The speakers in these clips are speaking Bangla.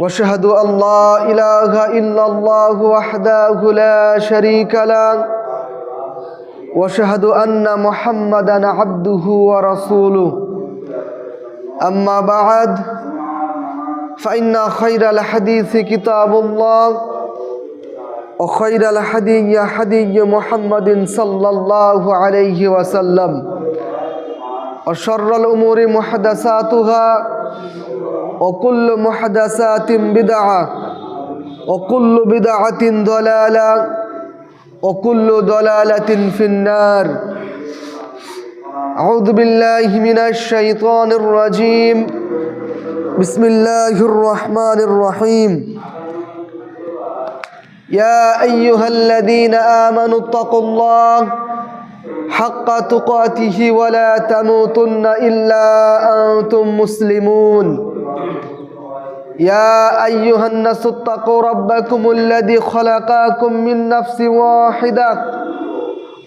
واشهد ان لا اله الا الله وحده لا شريك له واشهد ان محمدا عبده ورسوله اما بعد فان خير الحديث كتاب الله وخير الحدي حدي محمد صلى الله عليه وسلم وشر الأمور محدثاتها وكل محدثات بدعة وكل بدعة ضلالة وكل ضلالة في النار أعوذ بالله من الشيطان الرجيم بسم الله الرحمن الرحيم يا أيها الذين آمنوا اتقوا الله حق تقاته ولا تموتن إلا أنتم مسلمون. يا أيها الناس اتقوا ربكم الذي خلقكم من نفس واحدة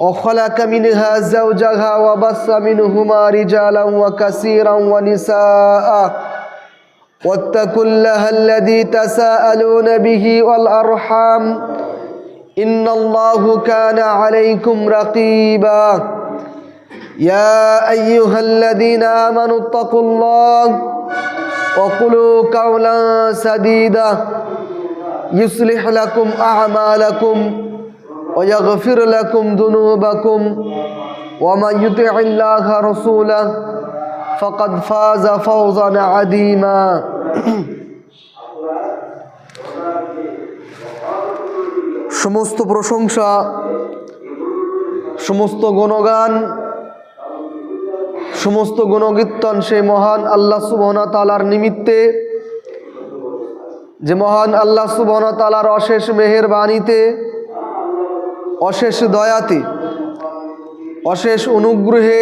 وخلق منها زوجها وبث منهما رجالا وكثيرا ونساء. واتقوا الله الذي تساءلون به والأرحام. إن الله كان عليكم رقيبا يا أيها الذين آمنوا اتقوا الله وقولوا قولا سديدا يصلح لكم أعمالكم ويغفر لكم ذنوبكم ومن يطع الله رسوله فقد فاز فوزا عظيما সমস্ত প্রশংসা, সমস্ত গুণগান, সমস্ত গুণকীর্তন সেই মহান আল্লাহ সুবহনা তালার নিমিত্তে, যে মহান আল্লাহ সুবহনা তালার অশেষ মেহের বাণীতে অশেষ দয়াতে, অশেষ অনুগ্রহে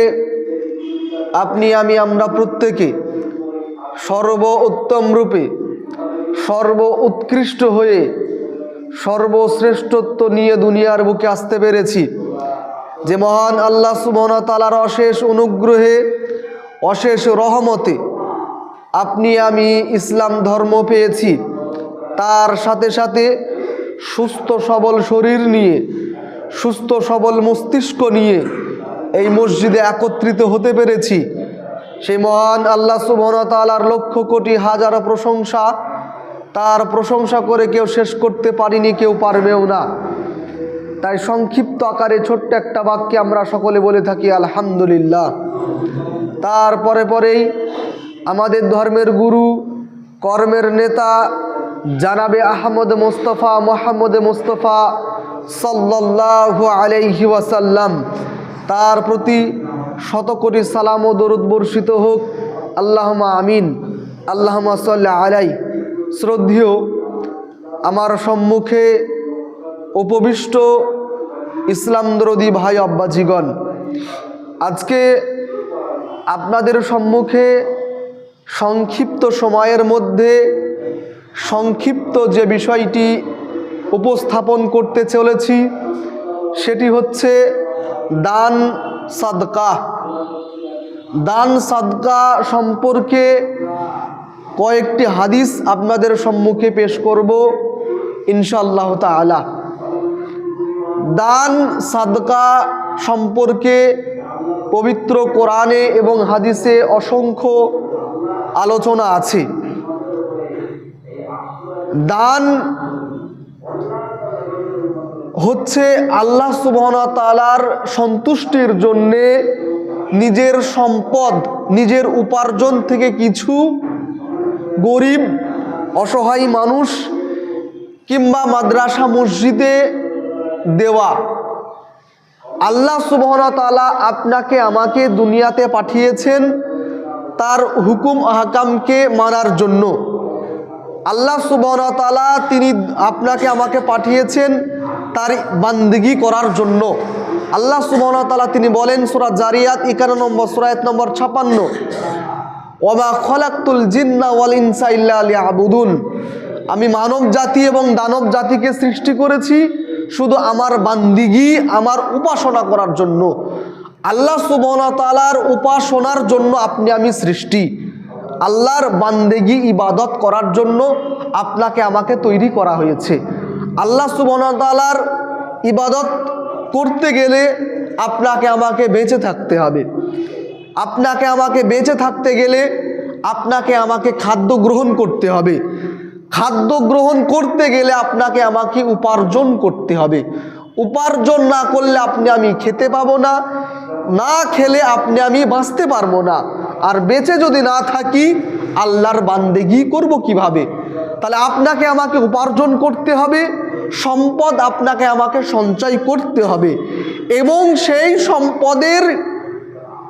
আপনি, আমি, আমরা প্রত্যেকে সর্ব উত্তম রূপে সর্ব উৎকৃষ্ট হয়ে সর্বশ্রেষ্ঠত্ব নিয়ে দুনিয়ার বুকে আসতে পেরেছি। যে মহান আল্লাহ সুবহন তালার অশেষ অনুগ্রহে, অশেষ রহমতে আপনি আমি ইসলাম ধর্ম পেয়েছি। তার সাথে সাথে সুস্থ সবল শরীর নিয়ে, সুস্থ সবল মস্তিষ্ক নিয়ে এই মসজিদে একত্রিত হতে পেরেছি। সেই মহান আল্লাহ সুবহন তালার লক্ষ কোটি হাজারো প্রশংসা তার প্রশংসা করে কেউ শেষ করতে পারিনি, কেউ পারবেও না। তাই সংক্ষিপ্ত আকারে ছোট্ট একটা বাক্যে আমরা সকলে বলে থাকি, আলহামদুলিল্লাহ। তারপরে পরেই আমাদের ধর্মের গুরু, কর্মের নেতা, জানাবে আহমদ মোস্তফা, মোহাম্মদ মোস্তফা সাল্লাল্লাহু আলাইহি ওয়াসাল্লাম। তার প্রতি শত কোটি সালাম ও দরুদ বর্ষিত হোক। আল্লাহমা আমিন। আল্লাহমা সাল্লাহ আলাই শ্রদ্ধেয়, আমার সম্মুখে উপবিষ্ট ইসলাম দরদি ভাই আব্বাজিগণ, আজকে আপনাদের সম্মুখে সংক্ষিপ্ত সময়ের মধ্যে সংক্ষিপ্ত যে বিষয়টি উপস্থাপন করতে চলেছি, সেটি হচ্ছে দান সাদকা। দান সাদকা সম্পর্কে কয়েকটি হাদিস আপনাদের সম্মুখে পেশ করব, ইনশাআল্লাহ তালা দান, সাদকা সম্পর্কে পবিত্র কোরআনে এবং হাদিসে অসংখ্য আলোচনা আছে। দান হচ্ছে আল্লাহ তালার সন্তুষ্টির জন্যে নিজের সম্পদ, নিজের উপার্জন থেকে কিছু গরিব, অসহায় মানুষ কিংবা মাদ্রাসা, মসজিদে দেওয়া। আল্লাহ সুবহনা তালা আপনাকে, আমাকে দুনিয়াতে পাঠিয়েছেন তার হুকুম, আহকামকে মানার জন্য। আল্লাহ সুবহনতালা তিনি আপনাকে, আমাকে পাঠিয়েছেন তার বান্দিগি করার জন্য। আল্লাহ সুবহনতালা তিনি বলেন, সুরা জারিয়াত একান্ন নম্বর সুরায়ত নম্বর, ছাপান্ন। ওমা খলাক্তুল জিন্না ওয়াল ইনসা ইল্লা আবুদুন আমি মানব জাতি এবং দানব জাতিকে সৃষ্টি করেছি শুধু আমার বান্দিগি আমার উপাসনা করার জন্য। আল্লাহ সুবহনতালার উপাসনার জন্য আপনি আমি সৃষ্টি। আল্লাহর বান্দেগি ইবাদত করার জন্য আপনাকে আমাকে তৈরি করা হয়েছে। আল্লাহ সুবহনতালার ইবাদত করতে গেলে আপনাকে আমাকে বেঁচে থাকতে হবে। আপনাকে আমাকে বেঁচে থাকতে গেলে আপনাকে আমাকে খাদ্য গ্রহণ করতে হবে। খাদ্য গ্রহণ করতে গেলে আপনাকে আমাকে উপার্জন করতে হবে। উপার্জন না করলে আপনি আমি খেতে পাবো না না খেলে আপনি আমি বাঁচতে পারব না। আর বেঁচে যদি না থাকি, আল্লাহর বান্দেগি করব কীভাবে? তাহলে আপনাকে আমাকে উপার্জন করতে হবে, সম্পদ আপনাকে আমাকে সঞ্চয় করতে হবে। এবং সেই সম্পদের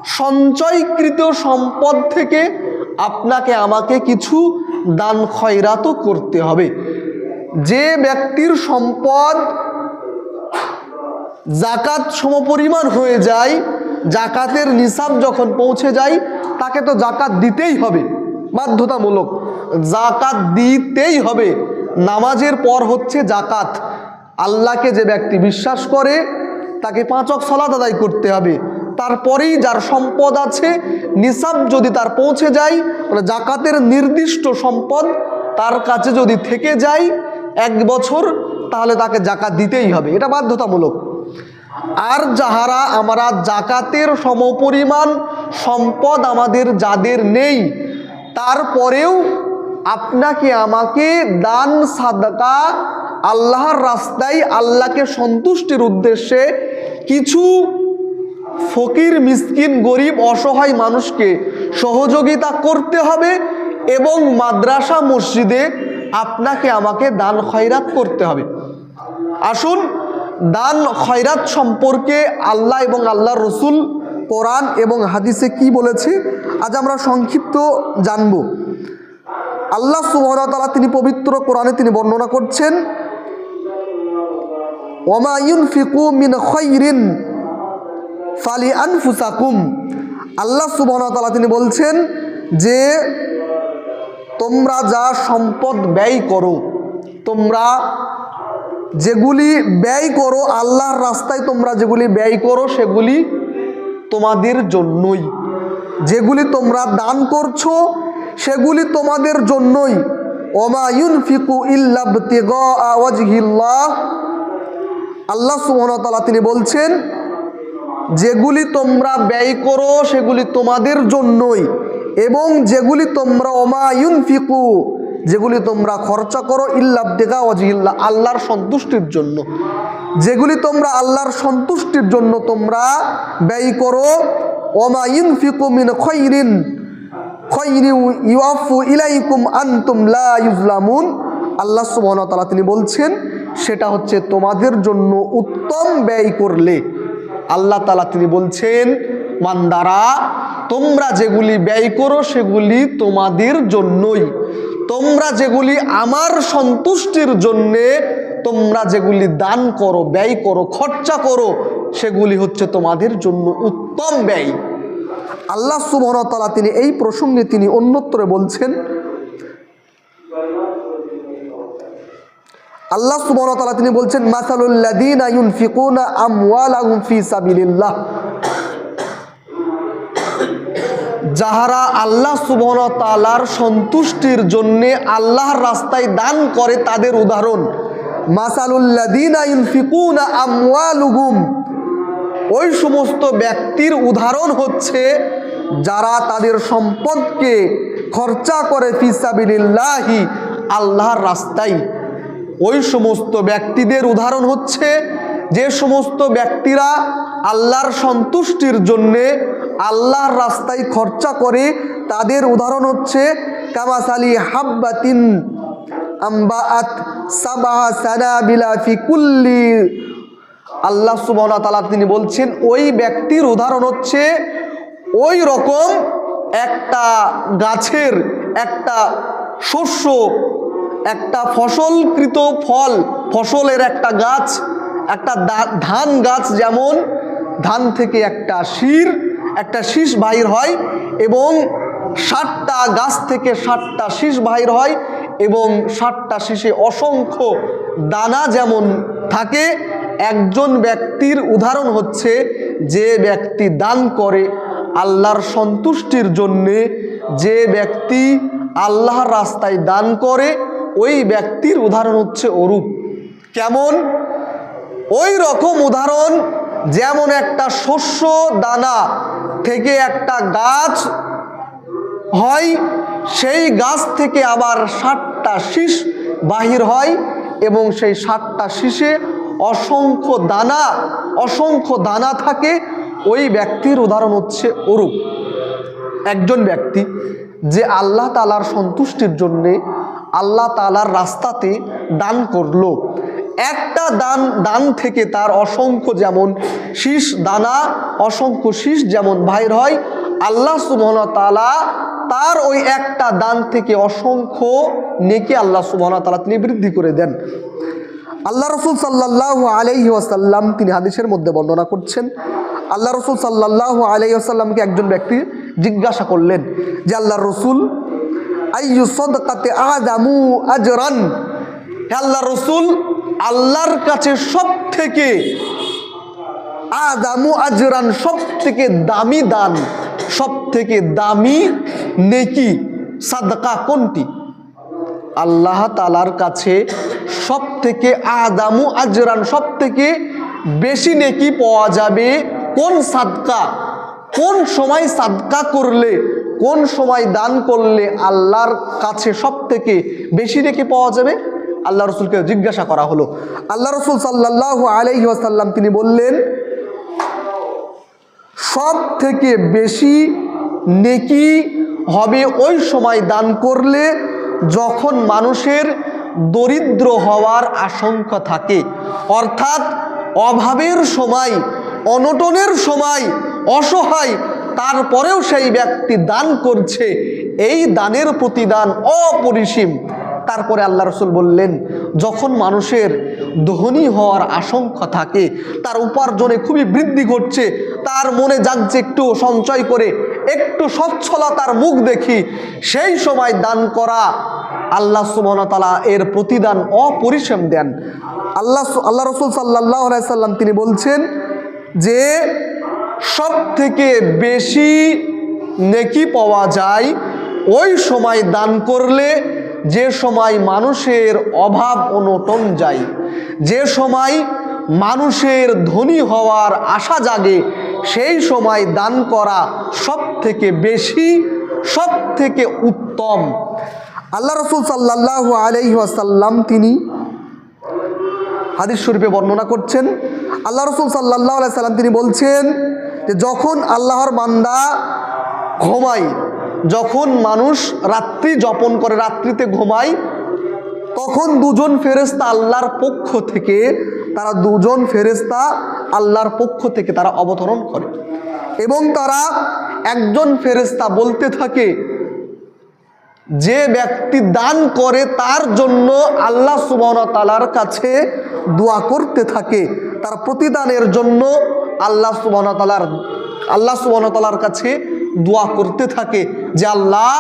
সঞ্চয়কৃত সম্পদ থেকে আপনাকে আমাকে কিছু দান খয়রাতও করতে হবে। যে ব্যক্তির সম্পদ জাকাত সমপরিমাণ হয়ে যায় জাকাতের নিসাব যখন পৌঁছে যায়, তাকে তো জাকাত দিতেই হবে, বাধ্যতামূলক। জাকাত দিতেই হবে। নামাজের পর হচ্ছে জাকাত আল্লাহকে যে ব্যক্তি বিশ্বাস করে, তাকে পাঁচক সলাত আদায় করতে হবে। তারপরেই যার সম্পদ আছে, নিসাব যদি তার পৌঁছে যায় মানে জাকাতের নির্দিষ্ট সম্পদ তার কাছে যদি থেকে যায়, এক বছর তাহলে তাকে জাকাত দিতেই হবে। এটা বাধ্যতামূলক। আর যাহারা আমরা জাকাতের সমপরিমাণ সম্পদ আমাদের যাদের নেই, তারপরেও আপনাকে আমাকে দান, সাদকা আল্লাহর রাস্তায় আল্লাহকে সন্তুষ্টির উদ্দেশ্যে কিছু ফকির, মিসকিন, গরিব, অসহায় মানুষকে সহযোগিতা করতে হবে এবং মাদ্রাসা, মসজিদে আপনাকে আমাকে দান খয়রাত করতে হবে। আসুন, দান খয়রাত সম্পর্কে আল্লাহ এবং আল্লাহ রসুল, কোরআন এবং হাদিসে কি বলেছে, আজ আমরা সংক্ষিপ্ত জানব। আল্লাহ সুবহানাহু তিনি পবিত্র কোরআনে তিনি বর্ণনা করছেন ওমায়ুন ফিকু মিন খৈরিন ফালি আনফুসাকুম। আল্লাহ সুবহানাহু তিনি বলছেন যে, তোমরা যা সম্পদ ব্যয় করো, তোমরা যেগুলি ব্যয় করো, আল্লাহর রাস্তায় তোমরা যেগুলি ব্যয় করো, সেগুলি তোমাদের জন্যই। যেগুলি তোমরা দান করছ, সেগুলি তোমাদের জন্যই। ওমায়ুন ফিকু ইল্লাবতিগিল্লাহ আল্লাহ সুবহানাহু তিনি বলছেন যেগুলি তোমরা ব্যয় করো, সেগুলি তোমাদের জন্যই। এবং যেগুলি তোমরা অমায়ুন ফিকু যেগুলি তোমরা খরচা করো ইল্লাবদেগা ওয়াজিল্লা আল্লাহর সন্তুষ্টির জন্য। যেগুলি তোমরা আল্লাহর সন্তুষ্টির জন্য তোমরা ব্যয় করো ওমায়ুন ফিকু মিন খৈরিন ইলাইকুম লা ইউজলামুন। আল্লাহ সুবহানাহু তিনি বলছেন, সেটা হচ্ছে তোমাদের জন্য উত্তম ব্যয় করলে। আল্লাহ তালা তিনি বলছেন মান্দারা তোমরা যেগুলি ব্যয় করো সেগুলি তোমাদের জন্যই। তোমরা যেগুলি আমার সন্তুষ্টির জন্যে, তোমরা যেগুলি দান করো, ব্যয় করো, খরচা করো, সেগুলি হচ্ছে তোমাদের জন্য উত্তম ব্যয়। আল্লাহ সুবহনতালা তিনি এই প্রসঙ্গে তিনি অন্যত্রে বলছেন আল্লাহ সুবহনতালা তিনি বলছেন মাসালুল্লাদিনা ইউনফিকুনা আমওয়ালাহুম ফি সাবিলিল্লাহ। যাহারা আল্লাহ সুবহনতালার সন্তুষ্টির জন্যে আল্লাহর রাস্তায় দান করে তাদের উদাহরণ মাসালুল্লাদিনা ইউনফিকুনা আমওয়ালুহুম। ওই সমস্ত ব্যক্তির উদাহরণ হচ্ছে, যারা তাদের সম্পদকে খরচা করে ফিসাবিল্লাহি আল্লাহর রাস্তায় ওই সমস্ত ব্যক্তিদের উদাহরণ হচ্ছে যে সমস্ত ব্যক্তিরা আল্লাহর সন্তুষ্টির জন্যে আল্লাহর রাস্তায় খরচা করে, তাদের উদাহরণ হচ্ছে, কামাসালি হাব্বাতিন সাবাহা আল্লাহ তাআলা তিনি বলছেন, ওই ব্যক্তির উদাহরণ হচ্ছে, ওই রকম একটা গাছের একটা শস্য একটা ফসলকৃত ফল, ফসলের একটা গাছ, একটা ধান গাছ যেমন, ধান থেকে একটা শির, একটা শীষ বাহির হয় এবং ষাটটা গাছ থেকে ষাটটা শীষ বাহির হয় এবং ষাটটা শীষে অসংখ্য দানা যেমন থাকে, একজন ব্যক্তির উদাহরণ হচ্ছে যে ব্যক্তি দান করে আল্লাহর সন্তুষ্টির জন্যে, যে ব্যক্তি আল্লাহর রাস্তায় দান করে ওই ব্যক্তির উদাহরণ হচ্ছে অরূপ। কেমন? ওই রকম উদাহরণ, যেমন একটা শস্য দানা থেকে একটা গাছ হয়, সেই গাছ থেকে আবার ষাটটা শীষ বাহির হয় এবং সেই ষাটটা শীষে অসংখ্য দানা অসংখ্য দানা থাকে। ওই ব্যক্তির উদাহরণ হচ্ছে অরূপ। একজন ব্যক্তি যে আল্লাহ তালার সন্তুষ্টির জন্যে আল্লাহ তালার রাস্তাতে দান করল। একটা দান দান থেকে তার অসংখ্য যেমন শীষ দানা, অসংখ্য শীষ যেমন বাহির হয়, আল্লাহ সুবহান তালা তার ওই একটা দান থেকে অসংখ্য নেকি আল্লাহ সুবহান তালা তিনি বৃদ্ধি করে দেন। আল্লাহ রসুল সাল্লাহ আলাইহি ওয়াসাল্লাম তিনি হাদিসের মধ্যে বর্ণনা করছেন, আল্লাহ রসুল সাল্লাহ আলাইহি আসাল্লামকে একজন ব্যক্তি জিজ্ঞাসা করলেন যে আল্লাহ রসুল আইয়ু সদকাতে আদামু আজরান। আল্লাহ রসুল, আল্লাহর কাছে সব থেকে আদামু আজরান সব থেকে দামি দান সব থেকে দামি নেকি সাদকা কোনটি? আল্লাহ তালার কাছে সব থেকে আদামু আজরান সব থেকে বেশি নেকি পাওয়া যাবে কোন সাদকা? কোন সময় সাদকা করলে কোন সময় দান করলে আল্লাহর কাছে সব থেকে বেশি রেখে পাওয়া যাবে? আল্লাহ রসুলকে জিজ্ঞাসা করা হলো। আল্লাহ রসুল সাল্লাহ আলাইহি আসাল্লাম তিনি বললেন সব থেকে বেশি নেকি হবে ওই সময় দান করলে যখন মানুষের দরিদ্র হওয়ার আশঙ্কা থাকে। অর্থাৎ অভাবের সময়, অনটনের সময়, অসহায় তারপরেও সেই ব্যক্তি দান করছে, এই দানের প্রতিদান অপরিসীম। তারপরে আল্লাহ রসুল বললেন, যখন মানুষের ধনী হওয়ার আশঙ্কা থাকে, তার উপার্জনে খুবই বৃদ্ধি ঘটছে, তার মনে যাচ্ছে একটু সঞ্চয় করে, একটু সচ্ছলতার মুখ দেখি, সেই সময় দান করা আল্লাহ সুবনতালা এর প্রতিদান অপরিসীম দেন। আল্লাহ আল্লাহ রসুল সাল্লাহ সাল্লাম তিনি বলছেন যে সব থেকে বেশি নেকি পাওয়া যায়, ওই সময় দান করলে যে সময় মানুষের অভাব অনটন যায়, যে সময় মানুষের ধনী হওয়ার আশা জাগে, সেই সময় দান করা সব থেকে বেশি সব থেকে উত্তম। আল্লাহ রসুল সাল্লাহ আলহি আসাল্লাম তিনি হাদিস শরীফে বর্ণনা করছেন। আল্লাহ রসুল সাল্লাহ সাল্লাম তিনি বলছেন যে যখন আল্লাহর বান্দা ঘুমাই যখন মানুষ রাত্রি যাপন করে, রাত্রিতে ঘুমায়, তখন দুজন ফেরেস্তা আল্লাহর পক্ষ থেকে, তারা দুজন ফেরেস্তা আল্লাহর পক্ষ থেকে তারা অবতরণ করে। এবং তারা একজন ফেরেস্তা বলতে থাকে যে ব্যক্তি দান করে তার জন্য আল্লাহ সুবহান তালার কাছে দোয়া করতে থাকে, তার প্রতিদানের জন্য আল্লাহ সুবহান তালার আল্লাহ সুবহান তালার কাছে দোয়া করতে থাকে যে, আল্লাহ,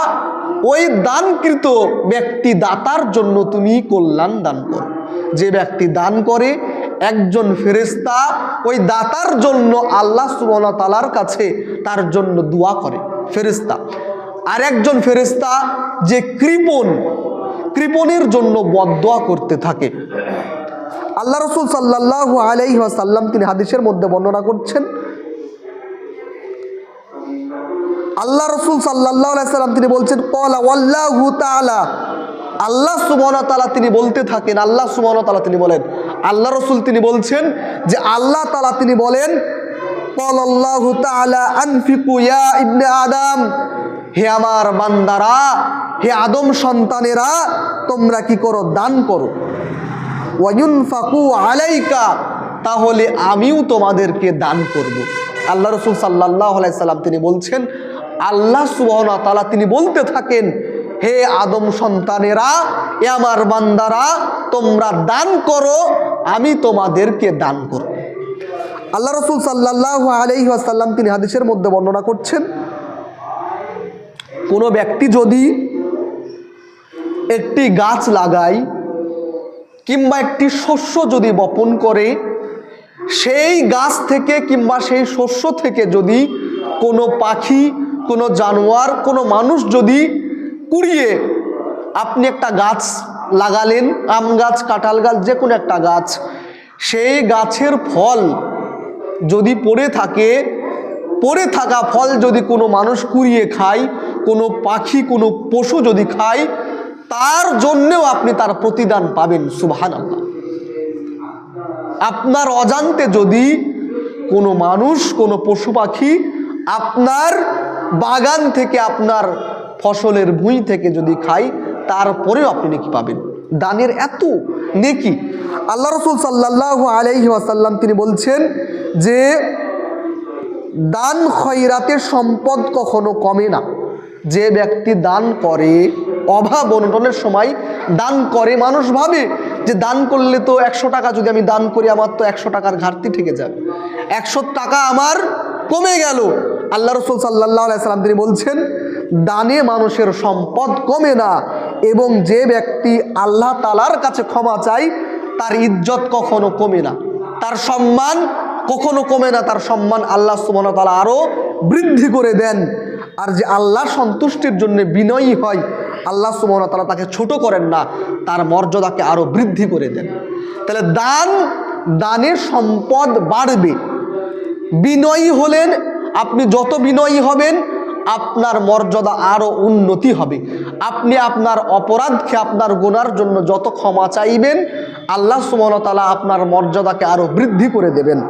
ওই দানকৃত ব্যক্তি দাতার জন্য তুমি কল্যাণ দান করো। যে ব্যক্তি দান করে, একজন ফেরেস্তা ওই দাতার জন্য আল্লাহ সুবহান তালার কাছে তার জন্য দোয়া করে ফেরেস্তা আর একজন ফেরেস্তা যে কৃপণ কৃপণের জন্য বদোয়া করতে থাকে। আল্লাহ রসুল সাল্লাহ আলাইসাল্লাম তিনি হাদিসের মধ্যে বর্ণনা করছেন, আল্লাহ রসুল সাল্লাহাম তিনি বলছেন আল্লাহ সুমনা তালা তিনি বলতে থাকেন, আল্লাহ সুমনা তালা তিনি বলেন। আল্লাহ রসুল তিনি বলছেন যে আল্লাহ তালা তিনি বলেন আনফিকু হে আমার বান্দারা হে আদম সন্তানেরা, তোমরা কি করো? দান করো। ওয়ায়ুনফাকু আলাইকা, তাহলে আমিও তোমাদেরকে দান করব। আল্লাহ রসুল সাল্লাহ সাল্লাম তিনি বলছেন, আল্লাহ সুবাহ তালা তিনি বলতে থাকেন, হে আদম সন্তানেরা, এ আমার বান্দারা, তোমরা দান করো, আমি তোমাদেরকে দান করব। আল্লাহ রসুল সাল্লাহ আলহি আসাল্লাম তিনি হাদিসের মধ্যে বর্ণনা করছেন, কোনো ব্যক্তি যদি একটি গাছ লাগায় কিংবা একটি শস্য যদি বপন করে, সেই গাছ থেকে কিংবা সেই শস্য থেকে যদি কোনো পাখি, কোনো জানোয়ার, কোনো মানুষ যদি কুড়িয়ে আপনি একটা গাছ লাগালেন, আম গাছ, কাঁঠাল গাছ, যে কোনো একটা গাছ, সেই গাছের ফল যদি পড়ে থাকে, পড়ে থাকা ফল যদি কোনো মানুষ কুড়িয়ে খায়, কোনো পাখি, কোনো পশু যদি খায় তার জন্যেও আপনি তার প্রতিদান পাবেন সুবহান আল্লাহ আপনার অজান্তে যদি কোনো মানুষ, কোনো পশু পাখি আপনার বাগান থেকে, আপনার ফসলের ভুঁই থেকে যদি খাই তারপরেও আপনি নেকি পাবেন। দানের এত নেকি। আল্লাহ রসুল সাল্লাহ আলাইহি ওয়াসাল্লাম তিনি বলছেন যে, দান খয়রাতের সম্পদ কখনো কমে না। যে ব্যক্তি দান করে, অভাব অনটনের সময় দান করে, মানুষ ভাবে যে দান করলে তো একশো টাকা, যদি আমি দান করি আমার তো একশো টাকার ঘাটতি থেকে যাবে। একশো টাকা আমার কমে গেল। আল্লাহ রসুল সাল্লাহ সাল্লাম তিনি বলছেন, দানে মানুষের সম্পদ কমে না এবং যে ব্যক্তি আল্লাহ তালার কাছে ক্ষমা চায়, তার ইজ্জত কখনো কমে না। তার সম্মান কখনো কমে না, তার সম্মান আল্লাহ সুবহান তালা আরও বৃদ্ধি করে দেন। আর যে আল্লাহ সন্তুষ্টির জন্য বিনয়ী হয়, আল্লাহ সুবহান তালা তাকে ছোট করেন না, তার মর্যাদাকে আরও বৃদ্ধি করে দেন। তাহলে দান, দানের সম্পদ বাড়বে। বিনয়ী হলেন, আপনি যত বিনয়ী হবেন, আপনার মর্যাদা আরও উন্নতি হবে। আপনি আপনার অপরাধকে আপনার গুনার জন্য যত ক্ষমা চাইবেন, আল্লাহ সুমনতালা আপনার মর্যাদাকে আরও বৃদ্ধি করে দেবেন।